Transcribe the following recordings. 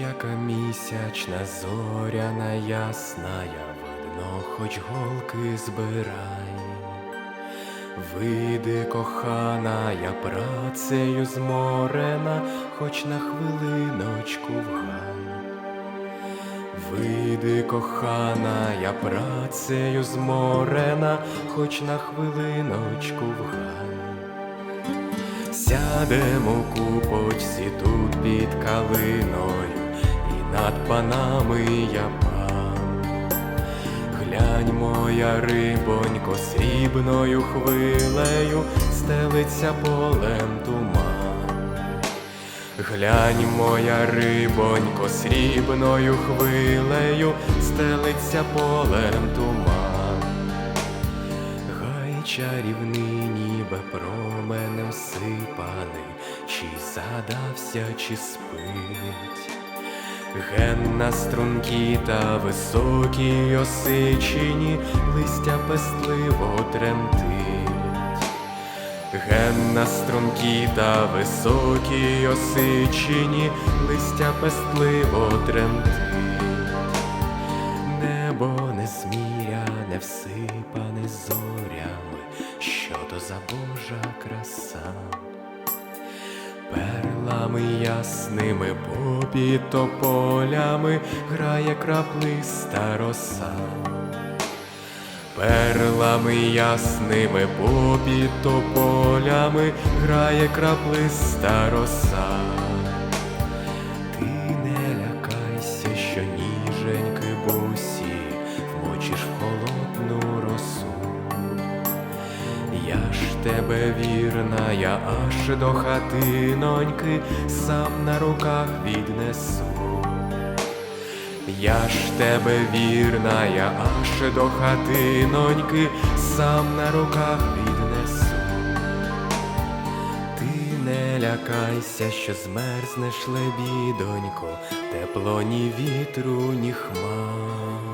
Яка місячна, зоряна ясная, видно, хоч голки збирай. Вийди, кохана, я працею зморена, хоч на хвилиночку в гай. Вийди, кохана, я працею зморена, хоч на хвилиночку в гай. Сядемо купочці тут під калиною, над панами я пан. Глянь, моя рибонько, срібною хвилею стелиться полем туман. Глянь, моя рибонько, срібною хвилею стелиться полем туман. Гай чарівний, ніби променем сипаний, чи задався, чи спить. Генна стрункі та високій осичині листя пестливо тремтить. Генна стрункі та високій осичині листя пестливо тремтить. Небо не зміряне, всипане зорями, що то за Божа краса, перлами ясними попід тополями грає краплиста роса. Перлами ясними попід тополями грає краплиста роса. Тебе вірна, я аж до хатиноньки сам на руках віднесу. Я ж тебе вірна, я аж до хатиноньки сам на руках віднесу. Ти не лякайся, що змерзнеш лебідонько, тепло ні вітру, ні хмар.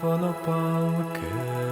Телефонопалки